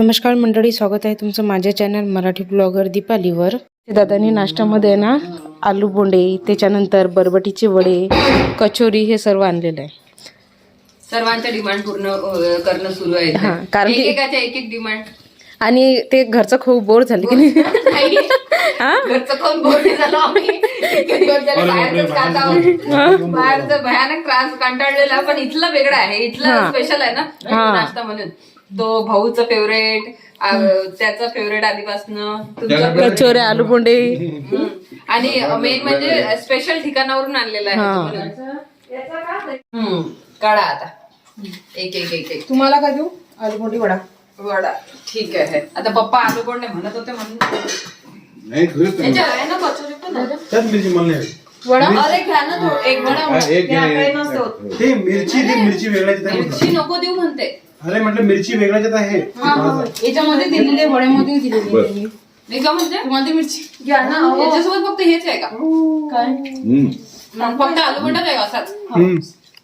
नमस्कार मंडळी स्वागत आहे तुमचं माझ्या चॅनल मराठी ब्लॉगर दीपालीवर. दादानी नाश्त्यामध्ये आहे ना आलू बोंडे त्याच्यानंतर बरबटीचे वडे कचोरी हे सर्व आणलेलं आहे. सर्वांच्या डिमांड पूर्ण करणं सुरू आहे. हा, कारण की- एक एक डिमांड आणि ते घरचं खूप बोर झालं की नाही. हा? घरचं कोण बोलणे झालं आम्ही. इतके दिवस झाले बाहेरचंच खात आहोत. बाहेरचं भयानक त्रास कंटाळलेला पण इथलं वेगळं आहे. इथलं. स्पेशल आहे ना. हा. नाश्ता म्हणून. तो भाऊचं फेवरेट त्याचं फेवरेट आधीपासनं तुमचं कचोऱ्या आलू हम्म. आणि मेन म्हणजे स्पेशल ठिकाणावरून आणलेलं आहे. काढा आता. एक एक एक एक. तुम्हाला काय देऊ? आलू बोंडे वडा. वडा. ठीक आहे. आता पप्पा आलू कोण नाही म्हणत होते म्हणून. आहे ना कचोरी पण? वडा? अरे घ्या ना. एक वडा मिरची. मिरची नको देऊ म्हणते. अरे म्हटलं मिरची वेगळ्याच्यात आहे. याच्यामध्ये दिलेले वड्यामध्ये दिलेले बरं. मी का म्हणते तुम्हाला मिरची. घ्या ना याच्यासोबत फक्त हेच आहे का? हम्म. मग फक्त आलू बंडच आहे का असाच? हम्म.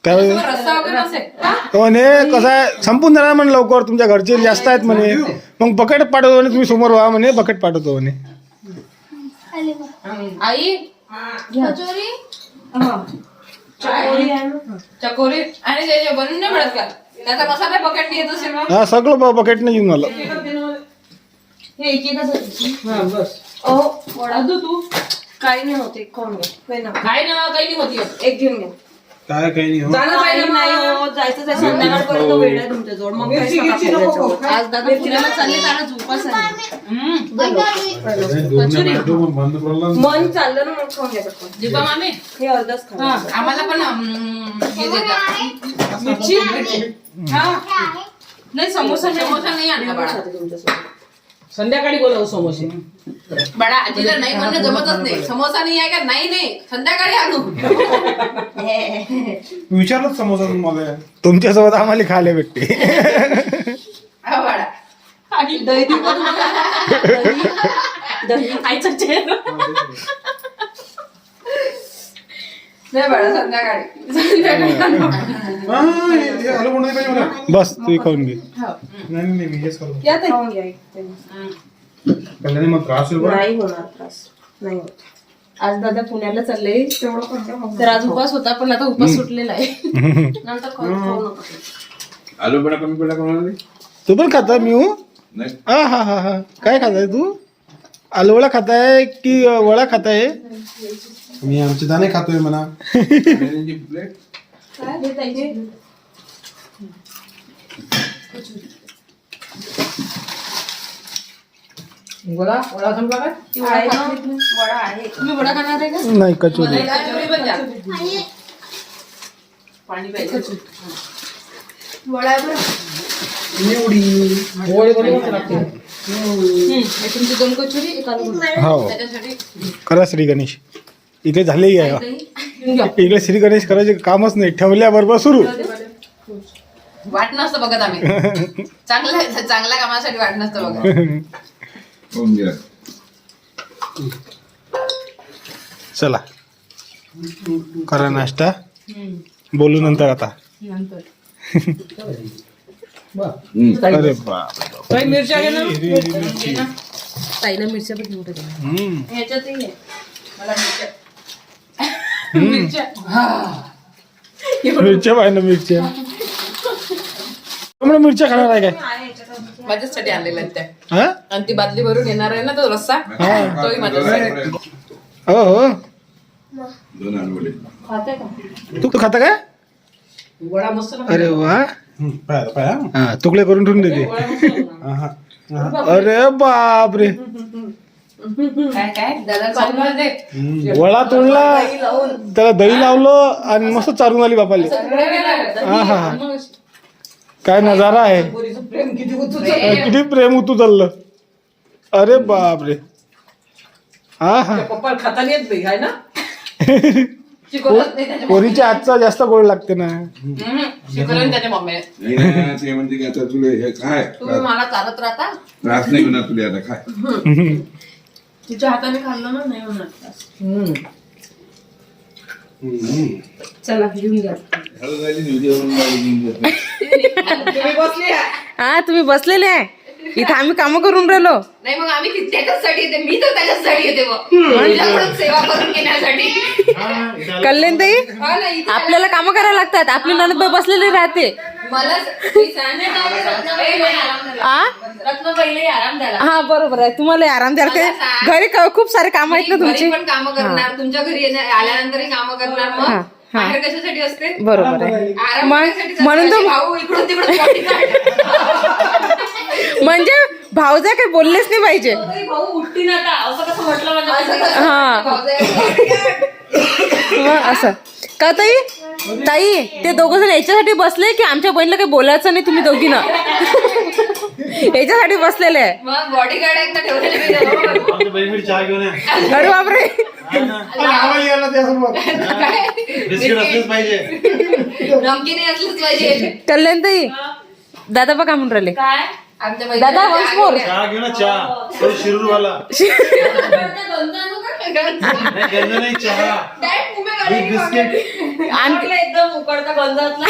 काय त्याच्यासोबत रस्सा वगैरे नसेल. का? तो म्हणे कसं आहे? संपून जाणार म्हणे लवकर तुमच्या घरचे जास्त आहेत म्हणे. मग बकेट पाठवतो म्हणे तुम्ही समोर व्हा म्हणे बकेट पाठवतो म्हणे. आई कचोरी? चकोरी. आणि ते जे बनवून नाही मिळत का? त्याचा मसाला बकेट येत असेल ना हा सगळं ब- बकेटने घेऊन आलं. हे एक एकच वडा. तू? काही नाही होते खाऊन घ्या काही नाही. काय ना काही नाही होती. एक घेऊन घ्या काय काही नाही हो. जाणं काही जायला नाही नाही हो जायचं आहे संध्याकाळपर्यंत वेळ आहे तुमच्याजवळ मग काय सांगा आपल्याला? आज दादा फिरायला चालले तर आज उपास आहे बंद पडला मन चाललं ना मग खाऊन घ्या पटकन. दीपा मामी. हे अर्धच खा. आम्हाला पण हम्म, हे देतात मिरची. हा. नाही समोसा समोसा नाही आणला बाळा. तुमच्यासोबत. संध्याकाळी बोलावं समोसे. बाळा आजीला नाही म्हणणं जमतच नाही. समोसा नाही आहे का? नाही नाही. संध्याकाळी आणू. विचारलंच समोसा मला तुमच्यासोबत आम्हाला खायला भेटते. हा बाळा. दही तुम्हाला? दही. आईचा चेहरा. नाही बाळा संध्याकाळी. संध्याकाळी. आणू. आलू कोण पाहिजे मला? बस तू खाऊन घे. नाही नाही नाही, मी हेच करतो या ताई. खाऊन घ्या एक त्यांनी. कल्याणी मग त्रास होईल बरं? नाही होणार त्रास. नाही होत. आज दादा पुण्याला चालले. तेवढं पण नाही होणार. तर आज उपास होता पण आता उपास सुटलेला आहे. नंतर खाऊ खाऊ नका. आलू बडा कमी पडला कोणाला तू पण खाता मी हूँ? नाही. हा हा हा हा. काय खाताय तू? आलू वडा खाताय की वडा खाताय? मी आमचे दाणे खातोय म्हणा. नाही. कचोरी. कचोरी तुमची दोन कचोरी एक आलू. हो. त्याच्यासाठी करा श्री गणेश. इकडे झालेही आहे. इकडे श्री गणेश करायचे कामच नाही. ठेवल्याबरोबर सुरू. वाट नसतं बघत आम्ही. चांगल्या चांगल्या कामासाठी वाट नसतं बघत. होऊन गेला. चला. करा नाश्ता. बोलू नंतर आता. अरे बाप मिरच्या घे ना ताईला मिरच्या पण. ह्याच्यातही मला मिरच्या मिरच्या पाहिजे मिरच्या तुम्हाला मिरच्या खाणार आहे काय माझ्यासाठी आणलेल्या आहेत त्या हा आणि ती बादली भरून येणार आहे ना तो रस्सा हा. तोही माझ्यासाठी हो हो का तू तू खाता काय वडा मस्त लागतो. अरे वा पाया पाया हा. तुकडे करून ठेवून देते. अरे बाप रे वळा तोडला त्याला दही लावलं आणि मस्त चारून आली बापाले. हा हा हा. काय नजारा आहे. पोरीचं प्रेम किती होतं किती प्रेम उतू चाललं. अरे बाप रे हा हा पप्पा खाता येत नाही आहे ना? शिकवलंच नाही त्याच्या पोरीच्या आजचा जास्त गोड लागते ना. हम्म, शिकवलं त्याच्या मम्मी नाही ना, ते म्हणते की आता तुला हे काय तुम्ही मला चालत राहता? त्रास नाही होणार तुला आता काय तिच्या हाताने खाल्लं ना नाही होणार त्रास. चला घेऊन गाडी जातो. तुम्ही बसली. हा तुम्ही बसलेले आहे? इथं आम्ही कामं करून राहिलो. नाही मग आम्ही ति- त्याच्याचसाठी येते? मी तर त्याच्याचसाठी येते मग तुझ्याकडून सेवा करून घेण्यासाठी. कल्याण ताई? हा ना, इथे आपल्याला कामं करायला लागतात. आपली ननद बसलेली राहते. मला ती सांग- ए, मला आराम झाला. आ? रत्न पहिले आराम झाला. हा बरोबर आहे. तुम्हाला आराम द्याल सांग. घरी क- खूप सारे काम आहेत ना तुमचे घरी पण कामं करणार. तुमच्या घरी येण्या- आल्यानंतरही कामं करणार. हा, मग हा. बाहेर कशासाठी असते? बरोबर आहे. आराम मग-. म्हणून तर- माझे भाऊ इकडून तिकडून. म्हणजे भाऊजा काही बोललेच नाही पाहिजे. भाऊ उठती ना का असं कसं म्हटलं माझ्या असं कसं हा. असं. का ताई? ताई ते दोघं जण याच्यासाठी बसले की आमच्या बहिणीला काही बोलायचं नाही तुम्ही दोघी. ना याच्यासाठी बसलेले आहे या. अरे बापरे. कल्याण ताई दादा बघा म्हणून राहिले. दादा, once more. चहा घेऊ ना चहा. तो शिरूरवाला. नाही गंज नाही चहा. दूध बिस्किट आणि एकदम उकडता गंजातला.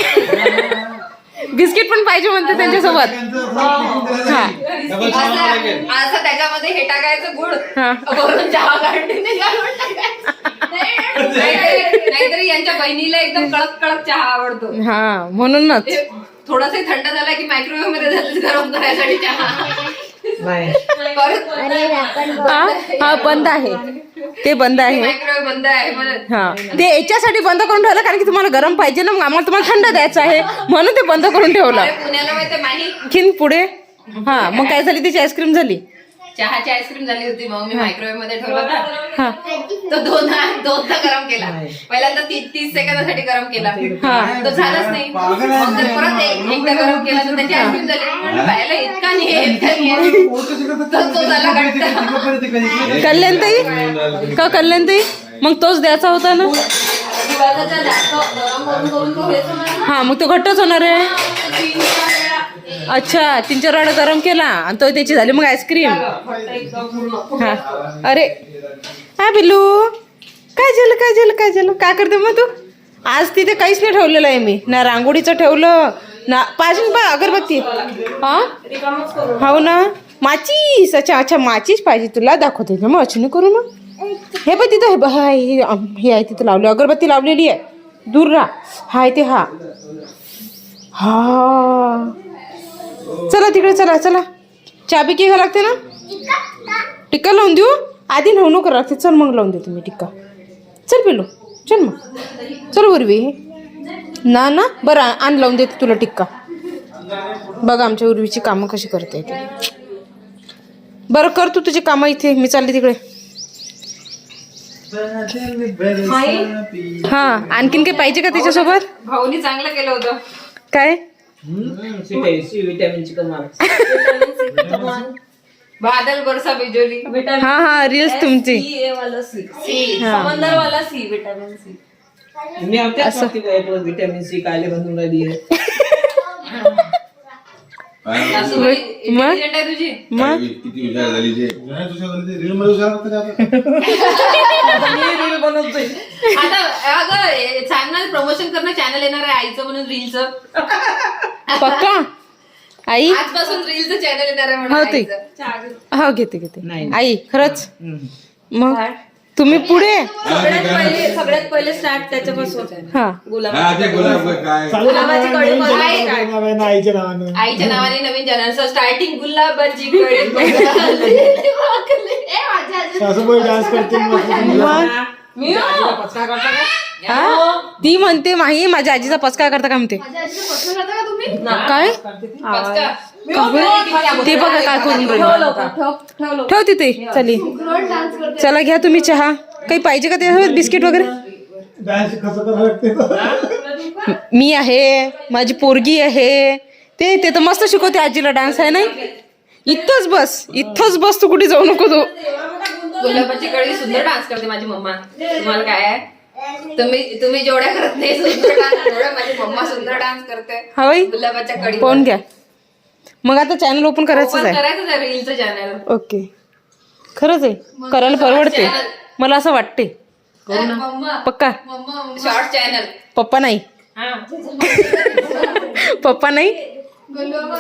बिस्किट पण पाहिजे म्हणते त्यांच्यासोबत. हा. डबल चहा मला लागेल. असं असं त्याच्यामध्ये हे टाकायचं गुड हा. वरून चहा गार्डन घालून टाकायचं. नाहीतरी नाहीतरी यांच्या बहिणीला एकदम कडक कडक चहा आवडतो. हा म्हणूनच. थोडस थंड झाला की मायक्रोवेव्हमध्ये गरम करायसाठी चहा. हा? हा बंद आहे. ते बंद आहे. मायक्रोवेव्ह बंद आहे म्हणून हा. ते याच्यासाठी बंद करून ठेवलं कारण की तुम्हाला गरम पाहिजे ना मग आम्हाला तुम्हाला थंड द्यायचं आहे. म्हणून ते बंद करून ठेवलं. अरे पुण्याला माहिती माही. खिन पुढे. हा मग काय झाली? त्याची आईस्क्रीम झाली. चहाची आईस्क्रीम झाली होती मग मी मायक्रोवेव्हमध्ये ठेवला होता. तो दोन दोनदा गरम केला. पहिल्यांदा ती- तीस सेकंदासाठी गरम केला. हा. तो झालाच नाही. मग परत एक- एकदा गरम केला तर त्याची आईस्क्रीम झाली. बायाला इतका नाही इतका नाही तो तो झाला घट्ट कल्याण ताई का कल्याण ताई मग तोच द्यायचा होता ना. हा मग तो घट्टच होणार आहे. अच्छा तीन चार वाडा गरम केला आणि तो त्याची झाली मग आईस्क्रीम. हा. अरे हा बिल्लू काय झालं काय झालं काय झालं? काय करते मग तू? आज तिथे काहीच नाही ठेवलेलं आहे मी. ना रांगोळीचं ठेवलं ना पाहिजे बा अगरबत्ती. हा? हो ना? माचीस. अच्छा अच्छा माचीस पाहिजे तुला. दाखवते ना मग अचानक करू मग. हे बघ तिथं हे बघ, हे हे आहे तिथं लावली. अगरबत्ती लावलेली आहे. दूर राहा. हाय ते हा. हा. चला तिकडे चला चला. चाबी की घ्या लागते ना? टिक्का लावून देऊ. आधी नऊ नको लागते. चल मग लावून देते मी टिक्का. चल पिलो चल मग. चल उर्वी. ना ना. बरं आण लावून देते तुला टिक्का. बघ आमच्या उर्वीची कामं कशी करते ते. बरं कर तू तुझी कामं इथे. मी चालली तिकडे. हा आणखीन काही पाहिजे का त्याच्यासोबत भाऊनी चांगलं केलं होतं. काय? सी विटॅमिनची कमाल बादल बरसा बिजोली हा हा रील्स तुमची सी वाला सी समंदर वाला सी विटामिन सी मी आपल्याच विटॅमिन सी कायले बनवून राहिली आहे? सासूबाई मग? intelligent आहे तुझी? मग? किती हुशार झाली ते रील मध्ये हुशार होतं ते आता. अगं चॅनल प्रमोशन करणं चॅनल येणार आहे आईचं म्हणून रीलचं. पक्का? आई? आजपासून रीलचं चॅनल येणार आहे हो म्हणून ते आईचं. हो घेते घेते. नाही. आई खरंच? मग? तुम्ही पुढे? सगळ्यात पहिले सगळ्यात पहिले स्टार्ट त्याच्यापासून. हा. हा ते गुलाब काय? गुलाबाची कळी. आईच्या नावानं आईच्या नावाने. नवीन चॅनल स्टार्टिंग गुलाबाची कळी पडली. ए, माझ्या आजी- सासूबाई डान्स करते. मग मी हो. पचका करता का? हा? ती म्हणते माही माझ्या आजीचा पचका करता का? म्हणते. माझ्या आजीचं पचका करता का तुम्ही? काय? पचका. ते. बघा काय करून ठेव राहिली. तिथे चली. चला घ्या तुम्ही चहा. काही पाहिजे का त्यासोबत बिस्किट वगैरे? डान्स कसं करावं लागते? मी आहे माझी पोरगी आहे. ते ते तर मस्त शिकवते आजीला डान्स आहे नाही? इथंच बस इथंच बस तू कुठे जाऊ नको तू. गुलाबाची कळी सुंदर डान्स करते माझी मम्मा. तुम्हाला काय आहे? तुम्ही तुम्ही जेवढ्या करत नाही सुंदर डान्स तेवढ्या माझी मम्मा सुंदर डान्स करते हा बाई. गुलाबाच्या कडी पाहून घ्या? मग आता चॅनल ओपन करायचंच आहे. करायचं आहे रीलचं चॅनल ओके. खरंच आहे. करायला परवडते. मला असं वाटते. मम्मा पक्का. मम्मा शॉर्ट चॅनल पप्पा नाही. पप्पा नाही.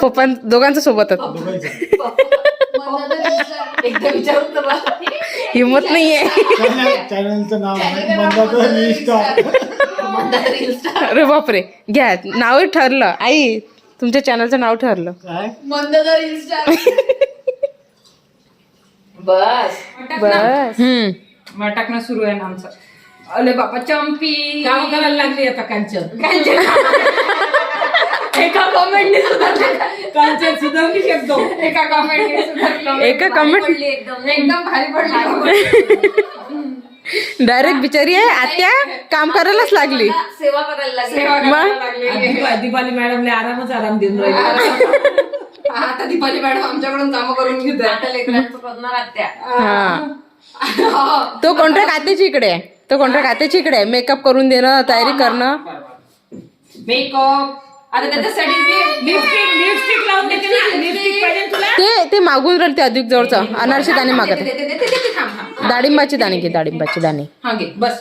पप्पा दोघांचं सोबतच. एकदा विचारून तर बघ. हिंमत नाहीये. चॅनलचं नाव आहे मंदाचा निष्ठा. अरे बापरे. घ्या. नाव ठरलं. आई तुमच्या चॅनलचं नाव ठरलं. काय. बस. बस. हम्म. मग टाकणं सुरू आहे ना आमचं. अरे बाबा चंपी. काम करायला लागली आता कांचन. एका कमेंटने कांचन सुधारली एकदम एका कमेंट एका comment- एकदम. एकदम भारी पडली डायरेक्ट बिचारी आहे आत्या काम करायलाच लागली. सेवा करायला लागली. दीपाली मॅडमने आरामच आराम देऊन राहिली. आता दीपाली मॅडम आमच्याकडून काम करून घेत आता लेकरांचं करणार आत्या. हा. तो कॉन्ट्रॅक्ट आत्याची इकडे आहे. तो कॉन्ट्रॅक्ट आत्याची इकडे आहे. मेकअप करून देणं तयारी करणं. मेकअप आता त्याच्यासाठी लिपस्टिक लिपस्टिक लावून देते ना लिपस्टिक पाहिजे ना तुला? ते ते मागून राहिले ते अधिक जवळचं. अनारशी दाणे मागत थांब. डाळिंबाचे दाणे घे डाळिंबाचे दाणे. हा घे. बस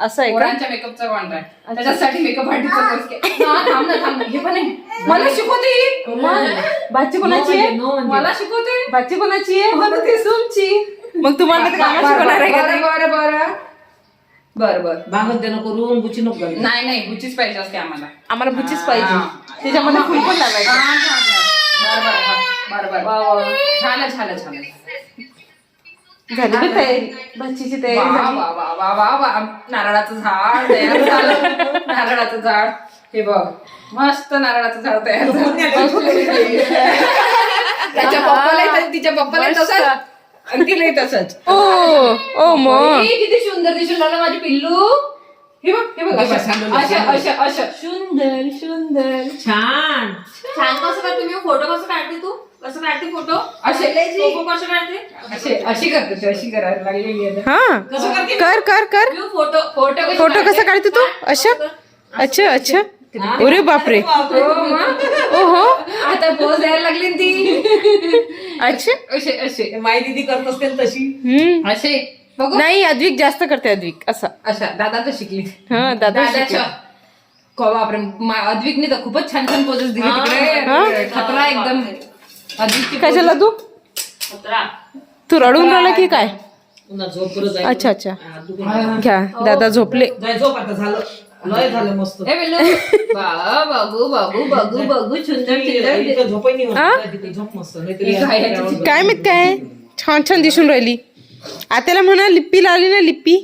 असं आहे का? पोरांच्या मेकअपचा कॉन्ट्रॅक्ट त्याच्यासाठी मेकअप आर्टिस्टचा कोर्स केला. हा, थांब ना थांब ना. हे पण आहे. मला शिकवते बाची कोणाची आहे? मला शिकवते. बाची कोणाची आहे? तुमची. मग तुम्हाला तर कामं शिकवणार आहे का बरं बरं बरं बरं. बरं भागत देणं करून गुची नको घालू. नाही नाही गुचीच पाहिजे असते आम्हाला. आम्हाला बुचीच पाहिजे. त्याच्यामध्ये फुल पण लावायचं हा. बरं बरं बरं झालं झालं झालं. तयारी? बच्चीची तयारी वा झाली? वा वा वा वा वा. नारळाचं झाड तयार झालं. नारळाचं झाड. हे बघ. मस्त नारळाचं झाड तयार झालं. त्याच्या पप्पाला तिच्या पप्पाला आणि तिलाही तसंच. ओ ओ मग. किती सुंदर दिसून राहिलं माझी पिल्लू. हे बघ हे बघ अशा अशा अशा अशा सुंदर सुंदर. छान. छान. कसं काढते? मी फोटो कसं काढते तू? कसं काढते फोटो? असे कसं काढते? असे अशी करते ती, अशी करायला लागलेली आहे हा. कर कर कर. मी फोटो फोटो फोटो? कसा काढते? तू? अशा? अच्छा अच्छा. अरे बापरे. हो. ओहो. आता पोज द्यायला लागली ना ती. अच्छा. असे असे. माई दिदी करत असते ना तशी. हम्म. असे. बघू. नाही अद्विक जास्त करते अद्विक. असं. अशा. दादा तर शिकली. हा दादा शिकले. बापरे मा- अद्विकने तर खूपच छान छान पोजेस दिले तिकडे. खतरा एकदम. अद्विकची झालं तू? तू रडून राहिला की काय? पुन्हा झोप अच्छा अच्छा. घ्या दादा झोपले. जाय झोप आता झालं. लय झालं मस्त. ए बिल्लू बा- बघू बघू बघू बघू सुंदर सुंदर इथं झोपही नाही होत. आ? तिथे झोप मस्त. नाहीतरी ही काय याची काय माहीत काय? छान छान दिसून राहिली. आत्याला म्हणा लिप्पी लावली ना लिप्पी.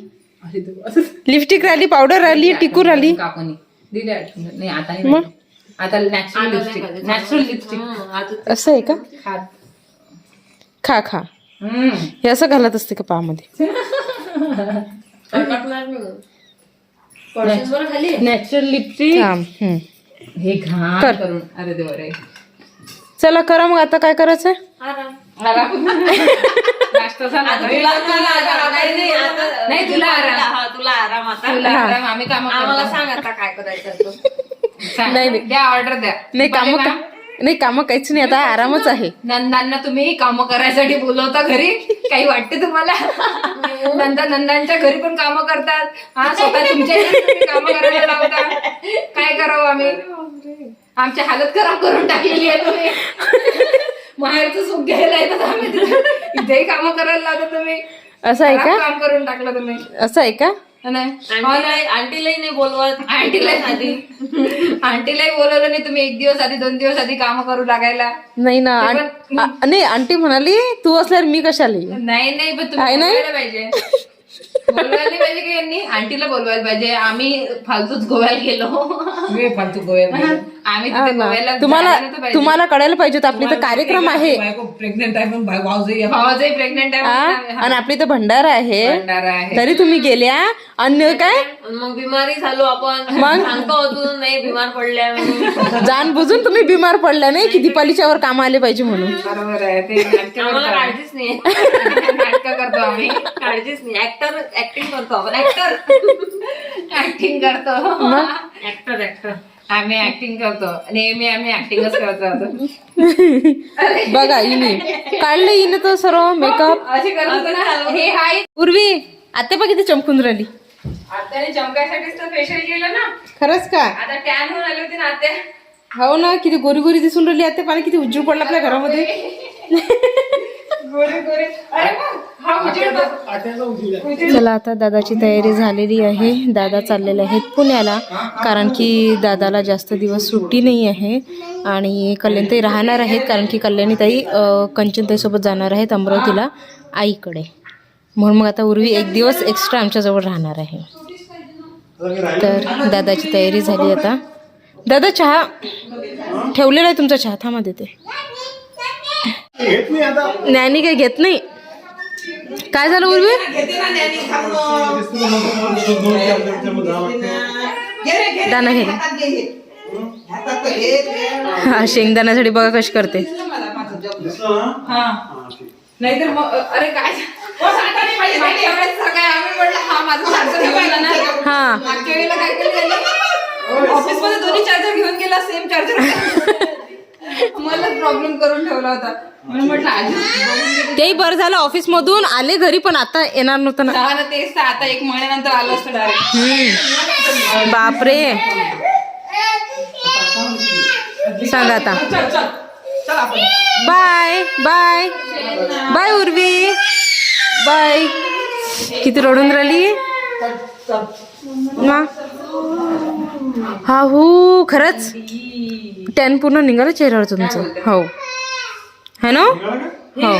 लिपस्टिक राहिली पावडर राहिली टिकू राहिली. काकोनी. दिले आठवण. नाही आता नाही मग? आता नॅचरल लिपस्टिक नॅचरल लिपस्टिक असं आहे का? खा. खा. हे असं घालत असते का पामध्ये नॅचरल लिपस्टिक. हे घाण कर. करून. अरे देवा रे चला करा मग आता काय करायचंय? आराम. नाश्ता झाला. नाही नाही, आता- नाही तुला आराम. हा तुला आराम आता. तुला आराम. आम्ही काम आम्हाला सांग आता काय करायचं ते. नाही, नाही. द्या ऑर्डर द्या. नाही काम नाही काम काहीच नाही आता आरामच आहे. नंदांना तुम्ही काम करायसाठी बोलवता घरी? काही वाटते तुम्हाला? नंदा नंदांच्या घरी पण काम करतात. हा स्वतः तुमच्या काम करायला लावता. काय करावं आम्ही? आमची हालत खराब करून टाकलेली आहे तुम्ही. बाहेरचं सुख घ्यायला येतात आम्ही. इथेही काम करायला लावता तुम्ही. असं आहे का? काम करून टाकलं तुम्ही. असं आहे का? नाही आंटीलाही आंटीलाही नाही बोलवत. आंटीला आधी आंटीलाही बोलवलं नाही तुम्ही एक दिवस आधी दोन दिवस आधी काम करू लागायला. नाही ना नाही आंटी म्हणाली तू असल्यावर मी कशाला? नाही नाही पण तुम्ही नाही? बोलवायला पाहिजे. बोलवायला नाही पाहिजे की यांनी? आंटीला बोलवायला पाहिजे. आम्ही फालतूच गोव्याला गेलो. मी फालतू गोव्यात गेलो. आम्ही तिथे ना. गोव्याला तुम्हाला जायला नव्हतं पाहिजे. तुम्हाला कळायला पाहिजे होतं. आपली तर कार्यक्रम आहे. बायको प्रेग्नेंट आहे पण भाऊ भाऊजही आहे. भावाचंही प्रेग्नेंट हा? आहे आणि आपली तर भंडारा आहे. भंडारा आहे. तरी तुम्ही गेल्या अन्य काय? मग बिमारी झालो आपण. मग? सांगतो होतो नाही बिमार पडल्या म्हणून. जाण बुजून तुम्ही बिमार पडल्या नाही की दीपालीच्या वर काम आले पाहिजे म्हणून? बरोबर आहे. ते नाटकं आम्हाला करतो. काळजीच नाही. नाटकं करतो आम्ही. काळजीच नाही. ऍक्टर ऍक्टिंग करतो आपण. ऍक्टर ऍक्टिंग करतो. ऍक्टर ऍक्टर आम्ही ऍक्टिंग करतो. नेहमी आम्ही ऍक्टिंगच करत राहतो. बघा हिने. काढलं हिने तर सर्व मेकअप असे करत होतो ना. हे हाय. पूर्वी आता बघ किती चमकून राहिली. आत्याने चमकायसाठीच तर फेशियल केलं ना. खरंच का? आता टॅन होऊन आले होते ना आत्या. हो ना किती गोरी गोरी दिसून राहिली आता पाणी किती उज्जू पडला आपल्या घरामध्ये. गोरे गोरे. अरे मग हा उजेड बघ. चला आता दादाची तयारी झालेली आहे. दादा चाललेले आहेत पुण्याला कारण की दादाला जास्त दिवस सुट्टी नाही आहे. आणि कल्याणताई राहणार आहेत कारण की कल्याणीताई कंचनताईसोबत जाणार आहेत अमरावतीला आईकडे. म्हणून मग आता उर्वी एक दिवस एक्स्ट्रा आमच्याजवळ राहणार आहे. तर दादाची तयारी झाली आता. दादा चहा ठेवलेला आहे तुमचा चहा? थांबा देते. घेत नाही आता. ज्ञानी काही घेत नाही? काय झालं उर्वी? दाना घे. हा शेंगदाण्यासाठी बघा कशी करते. नाहीतर मग अरे काय? मागच्या वेळेस सगळं आम्ही म्हटलं हा हा. ऑफिसमध्ये दोन्ही चार्जर घेऊन गेला सेम चार्जर मला प्रॉब्लेम करून ठेवला होता. म्हणून म्हटलं आधी बघून घे. तेही बरं झालं ऑफिस मधून आले घरी पण आता येणार नव्हतं ना. ना तेच तर आता एक महिन्यानंतर आलो असतं डायरेक्ट बापरे. सांग आता. Bye bye. Bye Urvi. Bye. किती रडून राहिली? मा हा हो खरंच? टॅन पूर्ण निघालं चेहऱ्यावर तुमचं. हो. है ना? हो.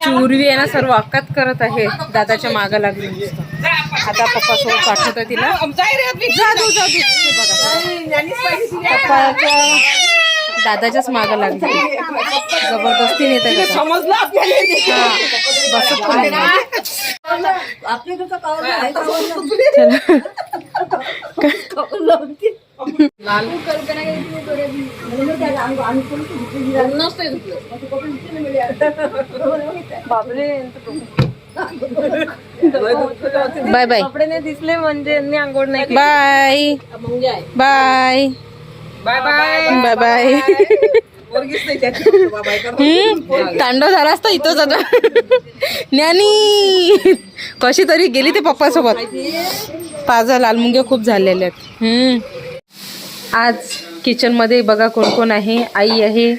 चुरवी आहे ना सर्व अक्कात करत आहे. दादाच्या मागा लागली आता पप्पा सोबत पाठवत तिला. जा तू, जा तू. हे बघा. पप्पाच्या दादाच्याच मागं लागली. ती. जबरदस्ती नेत बसत पण नाही. Bye bye. कपडे नाही दिसले म्हणजे आंघोळ नाही bye. Bye. Bye bye. Bye हम्म, तांडव झाला असता इथंच आता ज्ञानी. कशी तरी गेली ते पप्पा सोबत पाजा लालमुंग्या खूप झालेल्या आहेत. हम्म. आज किचनमध्ये बघा कोण कोण आहे. आई आहे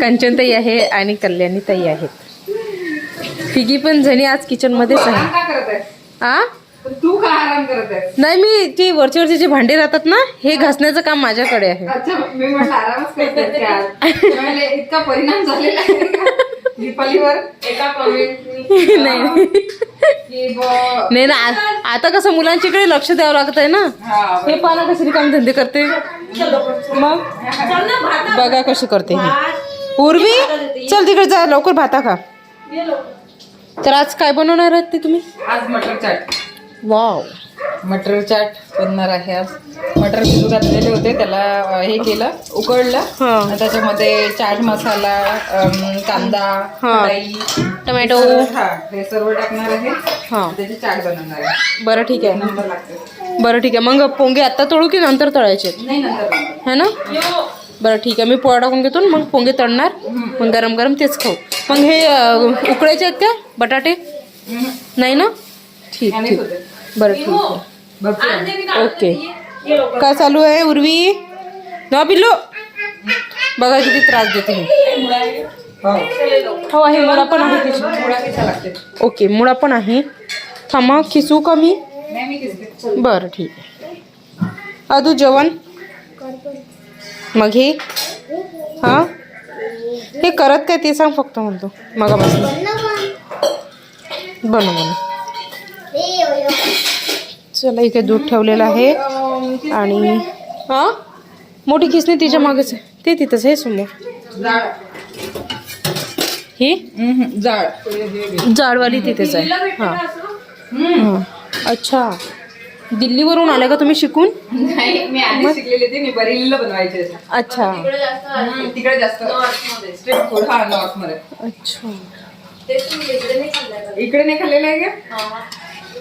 कंचनताई आहे आणि कल्याणीताई आहेत. तिघी पण जणी आज किचन मध्येच आहे. तू का आराम करत आहे नाही मी ती वरची वरची जे भांडे राहतात ना हे घासण्याचं काम माझ्याकडे आहे. अच्छा मी म्हटलं आरामच इतका परिणाम झालेला आहे का दीपालीवर? एका कॉमेंट नाही नाही. ना आता कसं मुलांच्याकडे लक्ष द्यावं लागत आहे ना? हा पाना कशी रिकाम धंदे करते? मग? बघा कशी करते पूर्वी चल तिकडे जा लवकर भाता खा. तर आज काय बनवणार आहात ते तुम्ही? आज मटर चाट. वाव. मटर चाट बनणार आहे आज. मटर भिजू घातलेले होते त्याला अ, हे केलं उकळलं. हा. आणि त्याच्यामध्ये चाट मसाला अम, कांदा हा. टमॅटो. हा हे सर्व टाकणार आहे. हा. त्याची चाट बनवणार आहे. बरं ठीक आहे. नंबर लागते. बरं ठीक आहे. मग पोंगे आता तळू की नंतर तळायचे? नाही नंतर बनवणार. है ना? बरं ठीक आहे. मी पोळा टाकून घेतो मग. पोंगे तळणार. मग गरम गरम तेच खाऊ. मग हे उकडायचे आहेत का? बटाटे? नाही ना? ठीक ठीक. होते. बरं ठीक आहे. ओके. काय चालू आहे उर्वी? ना पिल्लू? बघा किती त्रास देते हे. हो आहे. मुळा पण आहे. ओके मुळा पण आहे. थांबा खिसू का मी? बरं ठीक आहे. अदू जेवण? मग हे? हा? हे करत काय ते सांग फक्त म्हणतो. मगापासून. बनव बनव. चला इथे दूध ठेवलेलं आहे. आणि हा? मोठी खिसणी तिच्या मागेच आहे. ते तिथंच आहे समोर ही? जाड. जाडवाली तिथेच आहे. हा. हा. अच्छा. दिल्लीवरून आल्या का तुम्ही शिकून? नाही मी आधी शिकलेले ते मी बरेलीला बनवायचे अच्छा. हम्म, तिकडे जास्त. स्ट्रीट फूड हा नॉर्थमध्ये. अच्छा. इकडे नाही खाल्लेलं आहे का?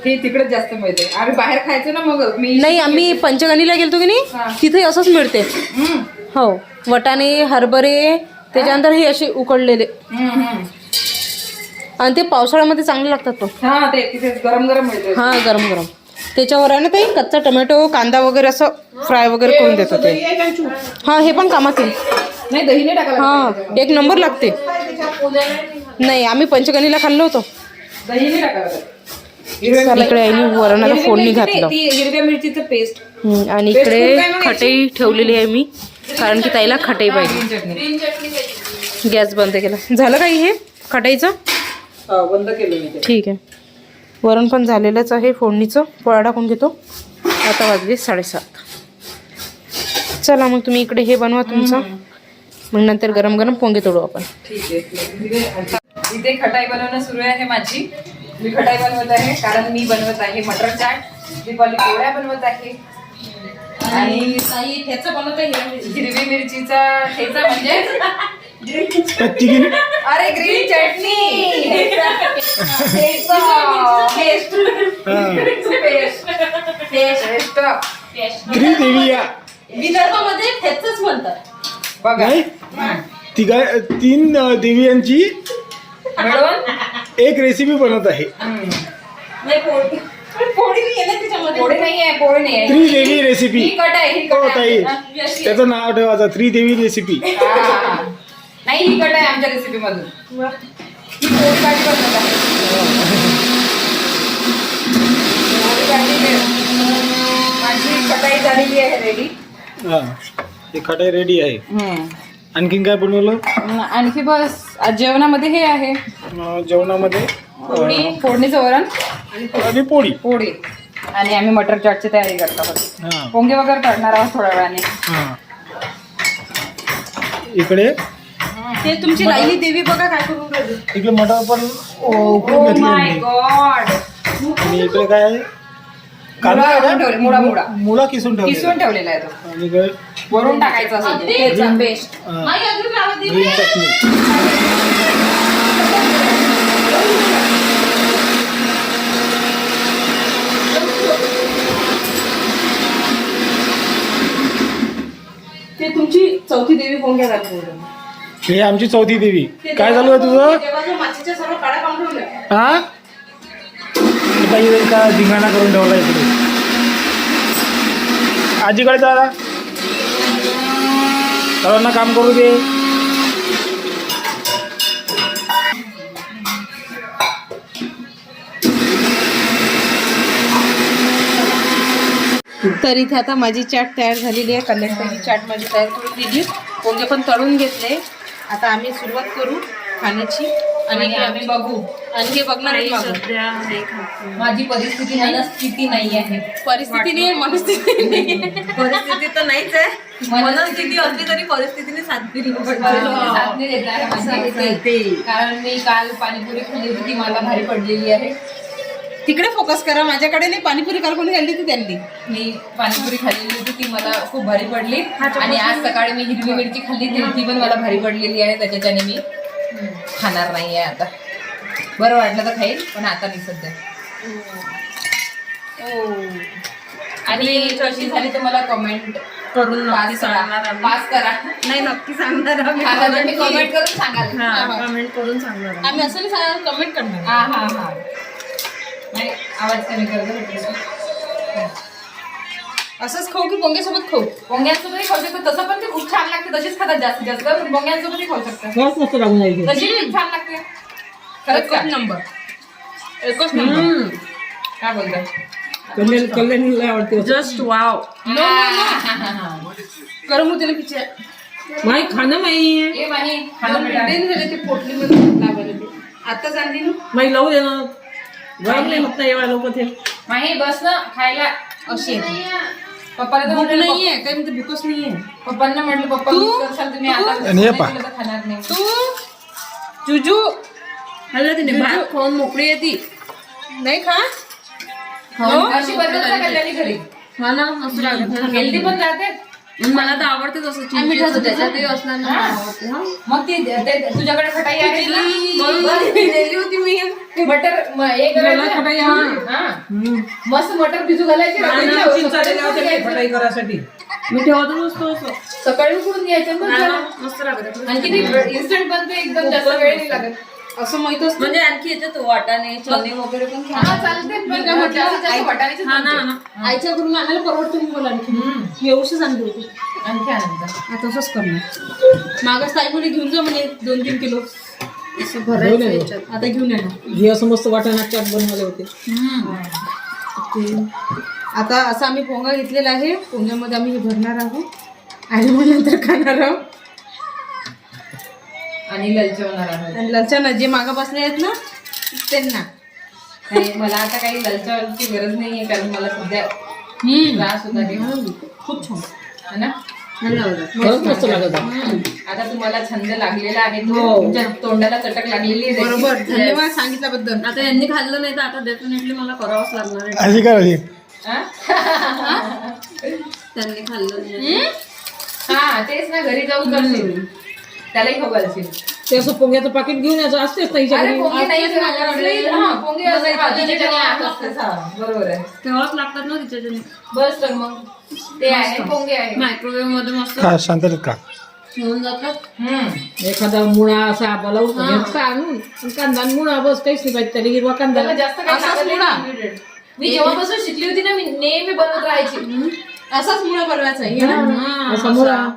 हे. तिकडे जास्त मिळते. आम्ही बाहेर खायचो ना मग मी नाही आम्ही पंचगणीला गेलतो की नाही? तिथे असंच मिळते. हम्म, हो. वटाणे हरभरे त्याच्यानंतर हे असे उकडलेले. हम्म, हम्म. आणि ते पावसाळ्यामध्ये चांगले लागतात तो. हा ते तिथे गरम गरम मिळते. हा गरम गरम त्याच्यावर आहे ना ते कच्चा टोमॅटो कांदा वगैरे असं फ्राय वगैरे करून देतो ते. हा हे पण कामात येईल नाही दही नाही टाकायला हा एक नंबर लागते. नाही आम्ही पंचगणीला खाल्लो होतो. इकडे आईने वरणाला फोडणी घातलं. ती हिरव्या मिरचीचं पेस्ट हम्म, आणि इकडे खटई ठेवलेली आहे मी कारण की ताईला खटई पाहिजे. गॅस बंद केला. झालं काही हे खटाईचं? हो, बंद केलं ठीक आहे. वरण पण झालेलंच आहे फोडणीचं. पोळा टाकून घेतो. आता वाजले साडेसात. चला मग तुम्ही इकडे हे बनवा तुमचं. मग नंतर गरम गरम पोंगे तोडू आपण. इथे खटाई बनवणं सुरू आहे माझी. मी खटाई बनवत आहे कारण मी बनवत आहे मटर चाट. दीपावली पोळ्या बनवत आहे. आणि हिरवी मिरचीचा ठेचा म्हणजे कच्ची अरे ग्रीन चटणी. ठेचा. पेस्ट. पेस्ट. पेस्ट. गिरी देवी या. विदर्भामध्ये ठेचच म्हणतात. बघा. नाही? तिघा तीन देवियांची एक रेसिपी बनत आहे. पोळी. नाही आहे ना त्याच्यामध्ये पोळी नाही आहे पोळी नाही आहे त्रिदेवी रेसिपी ही कट आहे ही हो कट आहे ताई त्याचं नाव ठेवायचं त्रिदेवी रेसिपी हा, हा, कट आहे आमच्या रेसिपी मधून. ही पोळी भाजी बनवत आहे पोळी भाजी माझी कटाई झालेली आहे रेडी हा खटाई रेडी आहे. आणखीन काय बनवलं? आणखी बस आज जेवणामध्ये हे आहे. जेवणामध्ये अ, फोडणीचं वरण. आणि पोळी. पोळी. आणि आम्ही मटर चाटची तयारी करत. हा. पोंगे वगैरे तळणार आहोत थोड्या वेळाने. हा. इकडे ते तुमची लाईनी देवी बघा काय करून राहिली. इकडे मटर पण घेतली आहे. गॉड आणि इकडे काय आहे? कांदा आहे मुळा ठेवले, मुळा, मुळा. का? मुळा किसून ठेवले किसून ठेवलेला आहे तो. आणि इकडे वरून टाकायचं असं ठेचा पेस्ट अ, ग्रीन चटणी ते तुमची चौथी देवी पोंग्या झाली हे आमची चौथी देवी. काय आहे तुझं? हा? का धिंगाणा करून ठेवला इकडे? आजीकडे जा ना. सर्वांना काम करू दे. तर इथे आता माझी चाट तयार झालेली आहे. कल्याणची चाट माझी तयार करून दिली. पोंगे पण तळून घेतले. आता आम्ही सुरुवात करू खाण्याची आणि आम्ही बघू. आणि हे बघणार आहे. माझी परिस्थिती मनस्थिती नाही आहे. परिस्थिती नाही मनस्थिती नाही. परिस्थिती तर नाहीच आहे. मनस्थिती असली तरी परिस्थितीने साथ दिली. साथ नाही देत. आहे माझी. कारण मी काल पाणीपुरी खाल्ली होती ती मला भारी पडलेली आहे. तिकडे फोकस करा. माझ्याकडे नाही पाणीपुरी काल कोणी खाल्ली ती त्यांनी. मी पाणीपुरी खाल्लेली होती ती मला खूप भारी पडली. आणि आज सकाळी मी हिरवी मिरची खाल्ली ती ती पण मला भारी पडलेली आहे त्याच्याच्याने मी खाणार नाही आहे आता. बरं वाटलं तर खाईल पण आता नाही सध्या. आणि कशी झाली तर मला कमेंट करून पास करा. पास करा. नाही नक्की सांगणार आम्ही. कमेंट करून सांगाल. हा कमेंट करून सांगणार आम्ही. आम्ही असं नाही कमेंट करणार. हा हा हा. नाही आवाज कमी करतो असंच खाऊ की पोंग्यासोबत खाऊ? पोंग्यांसोबतही खाऊ शकतो. तसं पण ते खूप छान लागते. तशीच खातात जास्तीत जास्त. पण पोंग्यांसोबतही खाऊ शकतात जाईल तशी छान लागते. खरंच नंबर. एकच नंबर. काय बोलतात कल्याण कल्याणला आवडते जस्ट वाव गरम होते ना खाणं माही खाणं पोटली मध्ये. लावायला ते? आता चालली ना. माई लावू दे ना. गरम नाही होत नाही एवढा लोक ते. माही बस ना खायला. अशी. पप्पाला तर भूक म्हटलं नाहीये काय म्हणते भूकच नाहीये पप्पा- पप्पांना म्हटलं पप्पा तू? मिस करशाल तुम्ही आता आणि हे नाही पहा. केलं तर खाणार नाही. तू? जुजू? हल्ला तिने भात खाऊन मोकळी येते नाही खा अशी बनवत का कल्याणी घरी? हा ना मस्त लागत हेल्दी पण राहते. मला तर आवडते तसं मिठाचं त्याच्यातही असणार ना मग ती ते- ते- तुझ्याकडे खटाई आहे ना? होती मी. मटर हे हा. मस्त मटर भिजू घालायची रात्रीच्या. सकाळी उकडून घ्यायचं. करायसाठी. मी नसतो सकाळी उकडून घ्यायचं बस झालं. मस्त लागत आणि किती इन्स्टंट बनते एकदम जास्त वेळ नाही लागत. असं माहीत असतं. म्हणजे आणखी याच्यात वाटाणे चणे वगैरे पण हा चालते आईच्या घरून आणायला परवडते मी मला आणखी. होती. आणखी आनंद आता तसंच करणार. मागास ताई म्हणे घेऊन जा म्हणे दोन तीन किलो. असं भरायचं याच्यात. आता घेऊन येणार हे असं मस्त वाटाणा चाट बनवले होते. ते- आता असं आम्ही पोंगा घेतलेला आहे. पोंग्यामध्ये आम्ही हे भरणार आहोत. आणि मग नंतर खाणार आहोत. आणि ललचवणार आहोत. आणि ललच्या जे मागं बसले आहेत ना त्यांना. नाही मला आता काही ललचावची गरज नाहीये कारण मला सध्या त्रास होत आहे. खूप छान. है ना. खरंच मस्त लागत आहे. आता तुम्हाला छंद लागलेला आहे तो. तुमच्या तोंडाला चटक लागलेली आहे. बरोबर. धन्यवाद सांगितल्याबद्दल. आता यांनी खाल्लं नाही तर आता डेफिनेटली मला करावंच लागणार आहे. अशी हा? त्यांनी खाल्लं नाही. हा तेच ना घरी जाऊ करशील. त्यालाही खाऊ घालशील ते असं पोंग्याचं पाकिट घेऊन यायचं असतेच अरे पोंगे नाही हा, पोंगे हा, असतेच, हा, बरोबर आहे. ठेवावंच लागतात ना तिच्याच्याने बस तर मग ते आहे पोंगे आहे. मायक्रोवेव्हमध्ये मस्त. का ठेवून जातात हम्म. एखादा मुळा असा बोलावून घ्यायचा. आणून आणि कांदा आणि मुळा बस काहीच नाही पाहिजे त्याला हिरवा कांदा. त्याला जास्त काही असाच लागत नाही मुळा. ingredient. मी जेव्हापासून शिकली होती ना मी नेहमी बनवत राहायची. असाच मुळा बनवायचा आहे हे? असा मुळा.